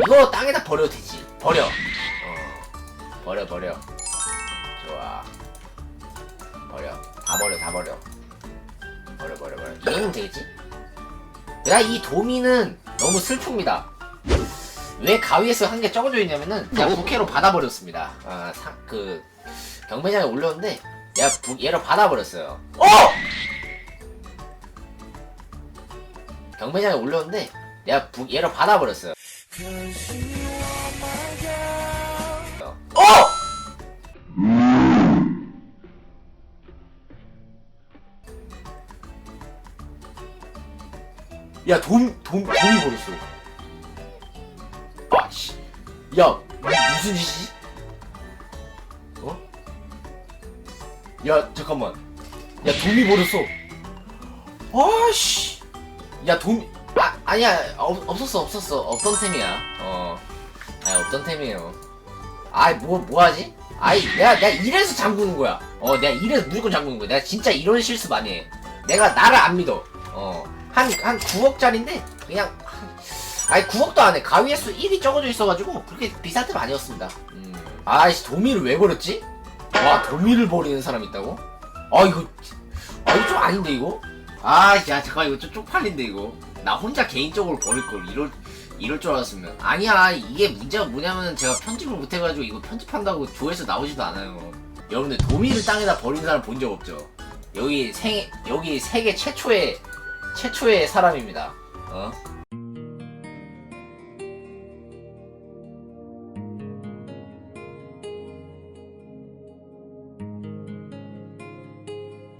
이거 땅에다 버려도 되지. 버려. 어. 버려 버려. 좋아. 버려. 다 버려 다 버려. 버려 버려 버려. 이거는 되겠지? 야 이 도미는 너무 슬픕니다. 왜 가위에서 한 개 적어져 있냐면은 그냥 부캐로 받아버렸습니다. 아그 경매장에 올렸는데 내가 부, 얘를 받아버렸어요. 어! 경매장에 올렸는데 내가 부, 얘를 받아버렸어요 어! 야, 돈, 돈, 돈이 벌었어. 아, 씨. 야, 무- 무슨 짓이지? 어? 야, 잠깐만. 야, 돈이 벌었어. 아, 씨. 야, 돈, 아, 아니야. 없, 없었어, 없었어. 없던 템이야. 어. 아니, 없던 템이에요. 아이, 뭐, 뭐 하지? 아이, 내가, 내가 이래서 잠그는 거야. 어, 내가 이래서 무조건 잠그는 거야. 내가 진짜 이런 실수 많이 해. 내가 나를 안 믿어. 어. 한, 한 9억짜린데, 그냥, 한- 아니, 9억도 안 해. 가위의 수 1이 적어져 있어가지고, 그렇게 비싼 템 아니었습니다. 음. 아이씨, 도미를 왜 버렸지? 와, 도미를 버리는 사람 있다고? 아, 이거, 아, 이거 좀 아닌데, 이거? 아, 야, 잠깐, 이거 좀 쪽팔린데, 이거. 나 혼자 개인적으로 버릴 걸, 이럴, 이럴 줄 알았으면. 아니야, 이게 문제가 뭐냐면, 제가 편집을 못 해가지고, 이거 편집한다고 조회수 나오지도 않아요. 여러분들, 도미를 땅에다 버리는 사람 본 적 없죠? 여기 생, 여기 세계 최초의, 최초의 사람입니다. 어?